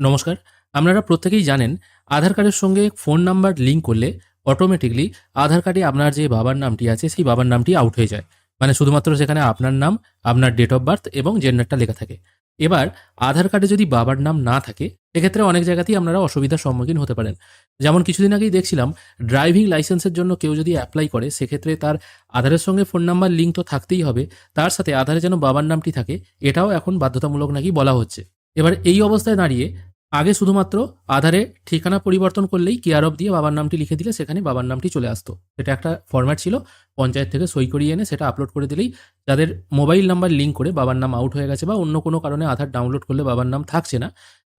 নমস্কার, আপনারা প্রত্যেকেই জানেন আধার কার্ডের সঙ্গে ফোন নাম্বার লিঙ্ক করলে অটোমেটিকলি আধার কার্ডে আপনার যে বাবার নামটি আছে, সেই বাবার নামটি আউট হয়ে যায়। মানে শুধুমাত্র সেখানে আপনার নাম, আপনার ডেট অফ বার্থ এবং জেন্ডারটা লেখা থাকে। এবার আধার কার্ডে যদি বাবার নাম না থাকে সেক্ষেত্রে অনেক জায়গাতেই আপনারা অসুবিধার সম্মুখীন হতে পারেন। যেমন কিছুদিন আগেই দেখছিলাম ড্রাইভিং লাইসেন্সের জন্য কেউ যদি অ্যাপ্লাই করে, সেক্ষেত্রে তার আধারের সঙ্গে ফোন নাম্বার লিঙ্ক তো থাকতেই হবে। তার সাথে আধারে যেন বাবার নামটি থাকে, এটাও এখন বাধ্যতামূলক নাকি বলা হচ্ছে। এবার এই অবস্থায় দাঁড়িয়ে আগে শুধুমাত্র আধারে ঠিকানা পরিবর্তন করলেই কেয়ার অফ দিয়ে বাবার নামটি লিখে দিলে সেখানে বাবার নামটি চলে আসতো। এটা একটা ফরম্যাট ছিল, পঞ্চায়েত থেকে সই করিয়ে এনে সেটা আপলোড করে দিলেই যাদের মোবাইল নাম্বার লিঙ্ক করে বাবার নাম আউট হয়ে গেছে বা অন্য কোনো কারণে আধার ডাউনলোড করলে বাবার নাম থাকছে না,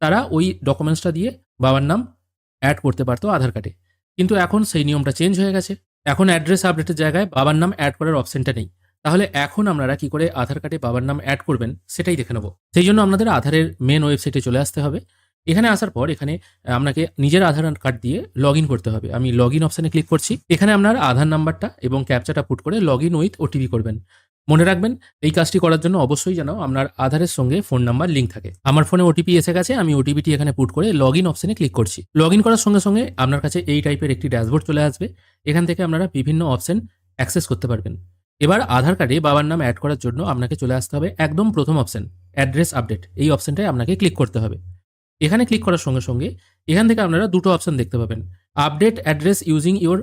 তারা ওই ডকুমেন্টসটা দিয়ে বাবার নাম অ্যাড করতে পারতো আধার কার্ডে কিন্তু এখন সেই নিয়মটা চেঞ্জ হয়ে গেছে। এখন অ্যাড্রেস আপডেটের জায়গায় বাবার নাম অ্যাড করার অপশনটা নেই। তাহলে এখন আপনারা কি করে আধার কার্ডে বাবার নাম অ্যাড করবেন সেটাই দেখে নেব। সেই জন্য আপনাদের আধারের মেন ওয়েবসাইটে চলে আসতে হবে। এখানে আসার পর এখানে আপনাকে নিজের আধার কার্ড দিয়ে লগ ইন করতে হবে। আমি লগ ইন অপশানে ক্লিক করছি। এখানে আপনার আধার নাম্বারটা এবং ক্যাপচাটা পুট করে লগ ইন উইথ ওটিপি করবেন। মনে রাখবেন, এই কাজটি করার জন্য অবশ্যই যেন আপনার আধারের সঙ্গে ফোন নাম্বার লিঙ্ক থাকে। আমার ফোনে ওটিপি এসে গেছে, আমি ওটিপিটি এখানে পুট করে লগ ইন অপশানে ক্লিক করছি। লগ ইন করার সঙ্গে সঙ্গে আপনার কাছে এই টাইপের একটি ড্যাশবোর্ড চলে আসবে। এখান থেকে আপনারা বিভিন্ন অপশন অ্যাক্সেস করতে পারবেন। এবার আধার কার্ডে বাবার নাম অ্যাড করার জন্য আপনাকে চলে আসতে হবে একদম প্রথম অপশন অ্যাড্রেস আপডেট এই অপশনটায় আপনাকে ক্লিক করতে হবে। এখানে ক্লিক করার সঙ্গে সঙ্গে এখান থেকে আপনারা দুটো অপশন দেখতে পাবেন। Update address using your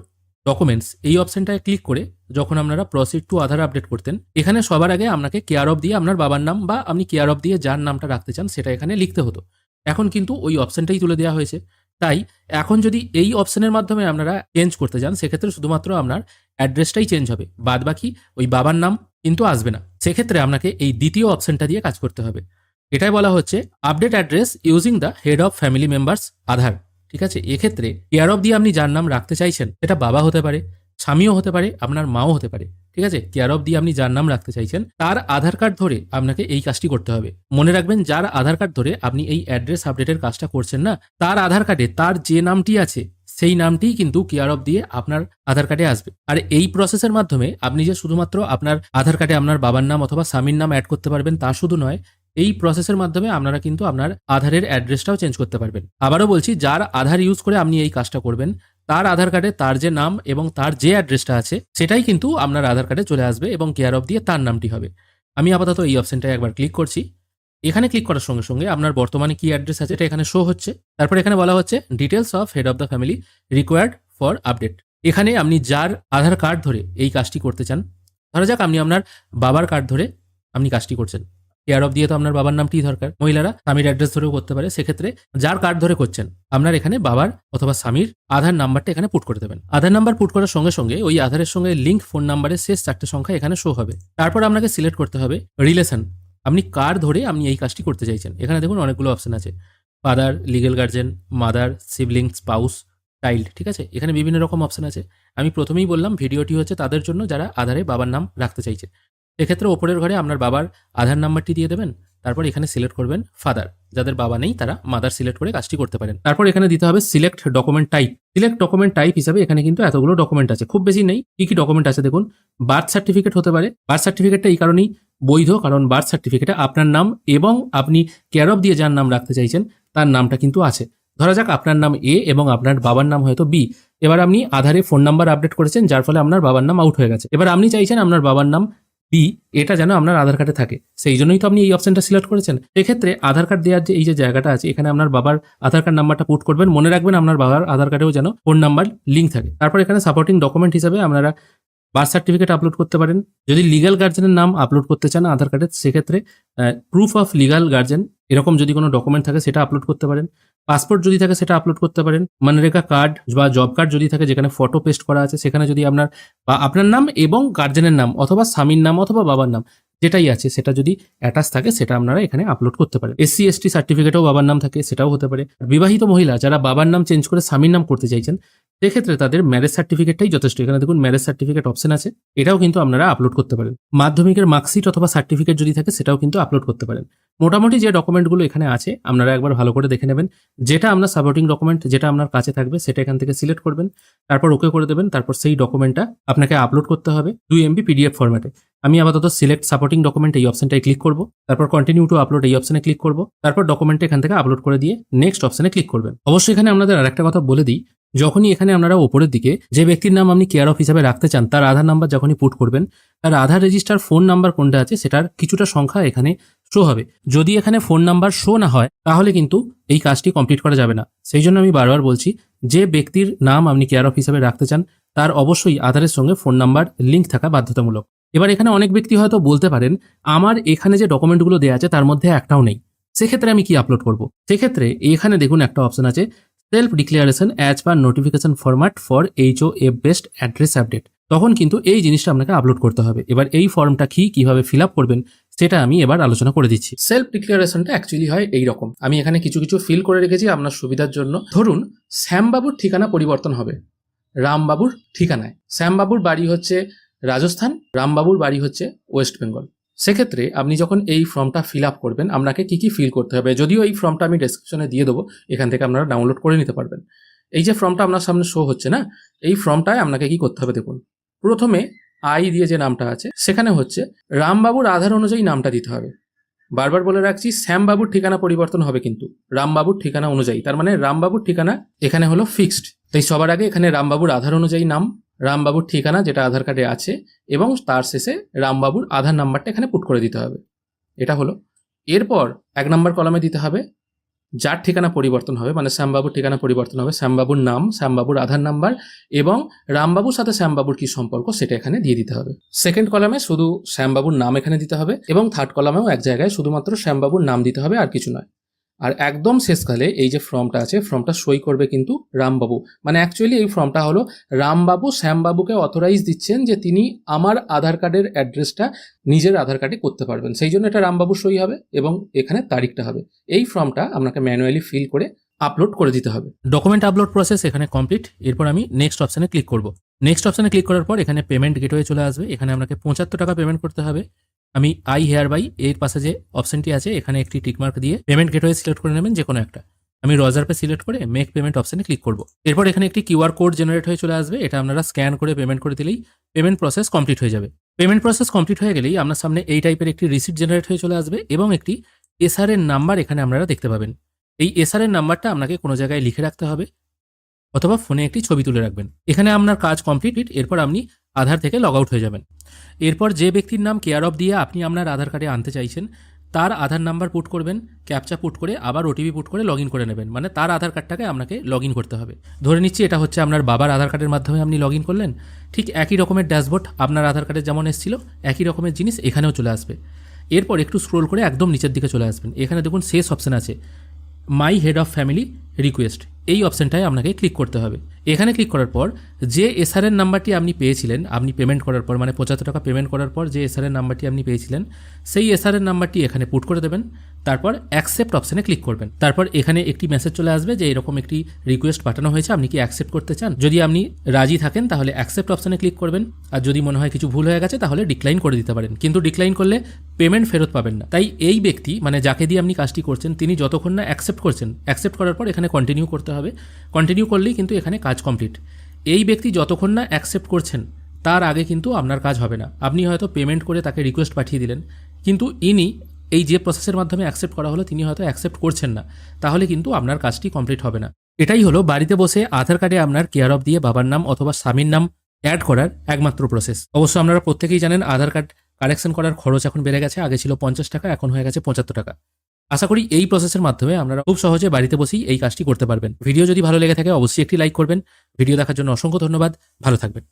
documents এই অপশনটায় ক্লিক করে যখন আপনারা প্রসিড টু আধার আপডেট করতেন, এখানে সবার আগে আপনাকে কেয়ার অফ দিয়ে আপনার বাবার নাম বা আপনি কেয়ার অফ দিয়ে যার নামটা রাখতে চান সেটা এখানে লিখতে হতো। এখন কিন্তু ওই অপশনটাই তুলে দেওয়া হয়েছে। তাই এখন যদি এই অপশানের মাধ্যমে আপনারা চেঞ্জ করতে চান সেক্ষেত্রে শুধুমাত্র আপনার অ্যাড্রেসটাই চেঞ্জ হবে। বাদ বাকি ওই বাবার নাম কিন্তু আসবে না। সেক্ষেত্রে আপনাকে এই দ্বিতীয় অপশনটা দিয়ে কাজ করতে হবে। এটাই বলা হচ্ছে update address using the head of family members Aadhaar. ঠিক আছে? এক্ষেত্রে কেয়ার অফ দিয়ে আপনি যার নাম রাখতে চাইছেন সেটা বাবা হতে পারে, স্বামীও হতে পারে, আপনার মাও হতে পারে। ঠিক আছে? কেয়ার অফ দিয়ে আপনি যার নাম রাখতে চাইছেন, তার আধার কার্ড ধরে আপনাকে এই কাজটি করতে হবে। মনে রাখবেন, যার আধার কার্ড ধরে আপনি এই অ্যাড্রেস আপডেটের কাজটা করছেন না, তার আধার কার্ডে তার যে নামটি আছে, সেই নামটিই কিন্তু কেয়ার অফ দিয়ে আপনার আধার কার্ডে আসবে। আর এই প্রসেসের মাধ্যমে আপনি যে শুধুমাত্র আপনার আধার কার্ডে আপনার বাবার নাম অথবা স্বামীর নাম অ্যাড করতে পারবেন তা শুধু নয় এই প্রসেসের মাধ্যমে আপনারা কিন্তু আপনার আধারের অ্যাড্রেসটাও চেঞ্জ করতে পারবেন। আবারও বলছি, যার আধার ইউজ করে আপনি এই কাজটা করবেন, তার আধার কার্ডে তার যে নাম এবং তার যে অ্যাড্রেসটা আছে, সেটাই কিন্তু আপনার আধার কার্ডে চলে আসবে এবং কেয়ার অফ দিয়ে তার নামটি হবে। আমি আপাতত এই অপশনটায় একবার ক্লিক করছি। এখানে ক্লিক করার সঙ্গে সঙ্গে আপনার বর্তমানে কি অ্যাড্রেস আছে এটা এখানে শো হচ্ছে। তারপর এখানে বলা হচ্ছে details of head of the family required for update এখানে আপনি যার আধার কার্ড ধরে এই কাজটি করতে চান, ধরা যাক আপনি আপনার বাবার কার্ড ধরে আপনি কাজটি করছেন। কেয়ার অফ দিয়ে তো আপনার বাবার নামটি দরকার। মহিলারা স্বামীর অ্যাড্রেস ধরেও করতে পারে। সেক্ষেত্রে যার কার্ড ধরে করছেন, আপনার এখানে বাবার অথবা স্বামীর আধার নাম্বারটা এখানে পুট করে দেবেন। আধার নাম্বার পুট করার সঙ্গে সঙ্গে ওই আধারের সঙ্গে লিঙ্ক ফোন নাম্বারের শেষ চারটে সংখ্যা এখানে শো হবে। তারপর আপনাকে সিলেক্ট করতে হবে রিলেশন আপনি কার ধরে আপনি এই কাজটি করতে চাইছেন। এখানে দেখুন অনেকগুলো অপশন আছে। Father legal guardian mother sibling spouse child ঠিক আছে? এখানে বিভিন্ন রকম অপশন আছে। আমি প্রথমেই বললাম ভিডিওটি হচ্ছে তাদের জন্য যারা আধারে বাবার নাম রাখতে চাইছে। এক্ষেত্রে ওপরের ঘরে আপনার বাবার আধার নাম্বারটি দিয়ে দেবেন, তারপর এখানে সিলেক্ট করবেন ফাদার। যাদের বাবা নেই, তারা মাদার সিলেক্ট করে কাজটি করতে পারেন। তারপর এখানে দিতে হবে select document type. Select document type হিসাবে এখানে কিন্তু এতগুলো ডকুমেন্ট আছে। খুব বেশি নেই। কি কি ডকুমেন্ট আছে দেখুন? বার্থ সার্টিফিকেট হতে পারে। বার্থ সার্টিফিকেটটা এই কারণেই বৈধ, কারণ বার্থ সার্টিফিকেটে আপনার নাম এবং আপনি কেয়ার অফ দিয়ে যার নাম রাখতে চাইছেন, তার নামটা কিন্তু আছে। ধরা যাক আপনার নাম এ এবং আপনার বাবার নাম হয়তো বি। এবার আপনি আধারে ফোন নাম্বার আপডেট করেছেন, যার ফলে আপনার বাবার নাম আউট হয়ে গেছে। এবার আপনি চাইছেন আপনার বাবার নাম বি, এটা যেন আপনার আধার কার্ডে থাকে। সেই জন্যই তো আপনি এই অপশনটা সিলেক্ট করেছেন। এক্ষেত্রে আধার কার্ড দেওয়ার যে, এই যে জায়গাটা আছে, এখানে আপনার বাবার আধার কার্ড নাম্বারটা পুট করবেন। মনে রাখবেন আপনার বাবার আধার কার্ডেও যেন ফোন নাম্বার লিঙ্ক থাকে। তারপর এখানে সাপোর্টিং ডকুমেন্ট হিসাবে আপনারা বার্থ সার্টিফিকেট আপলোড করতে পারেন। যদি লিগাল গার্জেনের নাম আপলোড করতে চান আধার কার্ডে সেক্ষেত্রে প্রুফ অফ লিগাল গার্জেন এরকম যদি কোনো ডকুমেন্ট থাকে, সেটা আপলোড করতে পারেন। পাসপোর্ট যদি থাকে সেটা আপলোড করতে পারেন। মানরেখা কার্ড বা জব কার্ড যদি থাকে যেখানে ফটো পেস্ট করা আছে, সেখানে যদি আপনার বা আপনার নাম এবং গার্জেনের নাম অথবা স্বামীর নাম অথবা বাবার নাম যেটাই আছে, সেটা যদি অ্যাটাচ থাকে, সেটা আপনারা এখানে আপলোড করতে পারেন। এসসি, এসটি সার্টিফিকেটও বাবার নাম থাকে, সেটাও হতে পারে। বিবাহিত মহিলা যারা বাবার নাম চেঞ্জ করে স্বামীর নাম করতে চাইছেন সেক্ষেত্রে তাদের ম্যারেজ সার্টিফিকেটটাই যথেষ্ট। এখানে দেখুন ম্যারেজ সার্টিফিকেট অপশন আছে। এটাও কিন্তু আপনারা আপলোড করতে পারেন। মাধ্যমিকের মার্কশিট অথবা সার্টিফিকেট যদি থাকে, সেটাও কিন্তু আপলোড করতে পারেন। মোটামুটি যে ডকুমেন্টগুলো এখানে আছে, আপনারা একবার ভালো করে দেখে নেবেন। যেটা আপনার সাপোর্টিং ডকুমেন্ট যেটা আপনার কাছে থাকবে, সেটা এখান থেকে সিলেক্ট করবেন। তারপর ওকে করে দেবেন। তারপর সেই ডকুমেন্টটা আপনাকে আপলোড করতে হবে দুই এমবি পিডিএফ ফরম্যাটে আমি আপাতত সিলেক্ট সাপোর্টিং ডকুমেন্ট এই অপশনটায় ক্লিক করব। তারপর কন্টিনিউ টু আপলোড এই অপশনে ক্লিক করব। তারপর ডকুমেন্ট এখান থেকে আপলোড করে দিয়ে নেক্সট অপশনে ক্লিক করবেন। অবশ্যই এখানে আপনাদের আরেকটা কথা বলে দিই। যখনই এখানে আপনারা ওপরের দিকে যে ব্যক্তির নাম আপনি কেয়ার অফ হিসাবে রাখতে চান, তার আধার নাম্বার যখনই পুট করবেন, তার আধার রেজিস্টার ফোন নাম্বার কোনটা আছে সেটার কিছুটা সংখ্যা এখানে শো হবে। যদি এখানে ফোন নাম্বার শো না হয়, তাহলে কিন্তু এই কাজটি কমপ্লিট করা যাবে না। সেই জন্য আমি বারবার বলছি, যে ব্যক্তির নাম আপনি কেয়ার অফ হিসাবে রাখতে চান, তার অবশ্যই আধারের সঙ্গে ফোন নাম্বার লিঙ্ক থাকা বাধ্যতামূলক। এবার এখানে অনেক ব্যক্তি হয়তো বলতে পারেন, আমার এখানে যে ডকুমেন্টগুলো দেওয়া আছে তার মধ্যে একটাও নেই। সেক্ষেত্রে আমি কি আপলোড করব? সেক্ষেত্রে এখানে দেখুন একটা অপশন আছে self declaration as per notification format for H O F based address update তখন কিন্তু এই জিনিসটা আপনাকে আপলোড করতে হবে। এবার এই ফর্মটা কি, কীভাবে ফিল আপ করবেন, সেটা আমি এবার আলোচনা করে দিচ্ছি। সেলফ ডিক্লারেশনটা অ্যাকচুয়ালি হয় এই রকম আমি এখানে কিছু কিছু ফিল করে রেখেছি আপনার সুবিধার জন্য। ধরুন, শ্যামবাবুর ঠিকানা পরিবর্তন হবে। রামবাবুর ঠিকানায়। শ্যামবাবুর বাড়ি হচ্ছে রাজস্থান, রামবাবুর বাড়ি হচ্ছে ওয়েস্ট বেঙ্গল। সেক্ষেত্রে আপনি যখন এই ফর্মটা ফিল আপ করবেন, আপনাকে কি কি ফিল করতে হবে? যদিও এই ফর্মটা আমি ডেসক্রিপশনে দিয়ে দেবো, এখান থেকে আপনারা ডাউনলোড করে নিতে পারবেন। এই যে ফর্মটা আপনার সামনে শো হচ্ছে না, এই ফর্মটায় আপনাকে কি করতে হবে দেখুন। প্রথমে আই দিয়ে যে নামটা আছে, সেখানে হচ্ছে রামবাবুর আধার অনুযায়ী নামটা দিতে হবে। বারবার বলে রাখছি, শ্যামবাবুর ঠিকানা পরিবর্তন হবে কিন্তু। রামবাবুর ঠিকানা অনুযায়ী, তার মানে রামবাবুর ঠিকানা এখানে হলো ফিক্সড তাই সবার আগে এখানে রামবাবুর আধার অনুযায়ী নাম রামবাবুর ঠিকানা যেটা আধার কার্ডে আছে এবং তার শেষে রামবাবুর আধার নাম্বারটা এখানে পুট করে দিতে হবে। এটা হলো। এরপর এক নম্বর কলমে দিতে হবে, যার ঠিকানা পরিবর্তন হবে মানে শ্যামবাবুর ঠিকানা পরিবর্তন হবে, শ্যামবাবুর নাম, শ্যামবাবুর আধার নাম্বার এবং রামবাবুর সাথে শ্যামবাবুর কি সম্পর্ক সেটা এখানে দিয়ে দিতে হবে। সেকেন্ড কলামে শুধু শ্যামবাবুর নাম এখানে দিতে হবে এবং থার্ড কলামেও এক জায়গায় শুধুমাত্র শ্যামবাবুর নাম দিতে হবে আর কিছু নয়। আর একদম শেষকালে এই যে ফর্মটা আছে, ফর্মটা সই করবে কিন্তু রামবাবু। মানে অ্যাকচুয়ালি এই ফর্মটা হলো রামবাবু শ্যামবাবুকে অথরাইজ দিচ্ছেন যে তিনি আমার আধার কার্ডের অ্যাড্রেসটা নিজের আধার কার্ডে করতে পারবেন। সেই জন্য এটা রামবাবু সই হবে এবং এখানে তারিখটা হবে। এই ফর্মটা আপনাকে ম্যানুয়ালি ফিল করে আপলোড করে দিতে হবে। ডকুমেন্ট আপলোড প্রসেস এখানে কমপ্লিট এরপর আমি নেক্সট অপশানে ক্লিক করব। নেক্সট অপশানে ক্লিক করার পর এখানে পেমেন্ট গেটওয়ে চলে আসবে। এখানে আপনাকে পঁচাত্তর টাকা পেমেন্ট করতে হবে। আমি আই হেয়ার বাই এর পাশে যে অপশনটি আছে, এখানে একটি টিকমার্ক দিয়ে পেমেন্ট গেটওয়ে সিলেক্ট করে নেবেন যে কোনো একটা। আমি রজার পে সিলেক্ট করে মেক পেমেন্ট অপশনে ক্লিক করব। এরপর এখানে একটি কিউআর কোড জেনারেট হয়ে চলে আসবে। এটা আপনারা স্ক্যান করে পেমেন্ট করে দিলেই পেমেন্ট প্রসেস কমপ্লিট হয়ে যাবে। পেমেন্ট প্রসেস কমপ্লিট হয়ে গেলেই আপনার সামনে এই টাইপের একটি রিসিপ্ট জেনারেট হয়ে চলে আসবে এবং একটি এসআর এর নাম্বার এখানে আপনারা দেখতে পাবেন। এই এসআর এর নাম্বারটা আপনাকে কোনো জায়গায় লিখে রাখতে হবে অথবা ফোনে একটি ছবি তুলে রাখবেন। এখানে আপনার কাজ কমপ্লিট এরপর আপনি আধার থেকে লগ আউট হয়ে যাবেন। এরপর যে ব্যক্তির নাম কেয়ার অফ দিয়ে আপনি আপনার আধার কার্ডে আনতে চাইছেন, তার আধার নাম্বার পুট করবেন ক্যাপচা পুট করে আবার ওটিপি পুট করে লগ করে নেবেন। মানে তার আধার কার্ডটাকে আপনাকে লগ করতে হবে। ধরে নিচ্ছি এটা হচ্ছে আপনার বাবার আধার কার্ডের মাধ্যমে আপনি লগ করলেন। ঠিক একই রকমের ড্যাশবোর্ড আপনার আধার কার্ডে যেমন এসেছিল, একই রকমের জিনিস এখানেও চলে আসবে। এরপর একটু স্ক্রোল করে একদম নিচের দিকে চলে আসবেন। এখানে দেখুন শেষ অপশান আছে my head of family request এই অপশানটায় আপনাকে ক্লিক করতে হবে। এখানে ক্লিক করার পর যে এসআরের নাম্বারটি আপনি পেয়েছিলেন, আপনি পেমেন্ট করার পর মানে পঁচাত্তর টাকা পেমেন্ট করার পর যে এসআরের নাম্বারটি আপনি পেয়েছিলেন, সেই এসআরের নাম্বারটি এখানে পুট করে দেবেন, তারপর অ্যাকসেপ্ট অপশানে ক্লিক করবেন। তারপর এখানে একটি মেসেজ চলে আসবে যে এরকম একটি রিকোয়েস্ট পাঠানো হয়েছে, আপনি কি অ্যাকসেপ্ট করতে চান? যদি আপনি রাজি থাকেন, তাহলে অ্যাকসেপ্ট অপশানে ক্লিক করবেন। আর যদি মনে হয় কিছু ভুল হয়ে গেছে, তাহলে ডিক্লাইন করে দিতে পারেন। কিন্তু ডিক্লাইন করলে পেমেন্ট ফেরত পাবেন না। তাই এই ব্যক্তি মানে যাকে দিয়ে আপনি কাজটি করছেন, তিনি যতক্ষণ না অ্যাকসেপ্ট করছেন অ্যাকসেপ্ট করার পর এখানে কন্টিনিউ করতে হবে। কন্টিনিউ করলেই কিন্তু এখানে কাজ কমপ্লিট এই ব্যক্তি যতক্ষণ না অ্যাকসেপ্ট করছেন, তার আগে কিন্তু আপনার কাজ হবে না। আপনি হয়তো পেমেন্ট করে তাকে রিকোয়েস্ট পাঠিয়ে দিলেন, কিন্তু ইনি এই যে প্রসেসের মাধ্যমে অ্যাকসেপ্ট করা হলো, তিনি হয়তো অ্যাকসেপ্ট করছেন না। তাহলে কিন্তু আপনার কাজটি কমপ্লিট হবে না। এটাই হলো বাড়িতে বসে আধার কার্ডে আপনার কেয়ার অফ দিয়ে বাবার নাম অথবা স্বামীর নাম অ্যাড করার একমাত্র প্রসেস অবশ্য আপনারা প্রত্যেকেই জানেন, আধার কার্ড কারেকশন করার খরচ এখন বেড়ে গেছে, আগে ছিল পঞ্চাশ টাকা, এখন হয়ে গেছে পঁচাত্তর টাকা। আশা করি এই প্রসেসের মাধ্যমে আপনারা খুব সহজে বাড়িতে বসেই এই কাজটি করতে পারবেন। ভিডিও যদি ভালো লেগে থাকে, অবশ্যই একটি লাইক করবেন। ভিডিও দেখার জন্য অসংখ্য ধন্যবাদ। ভালো থাকবেন।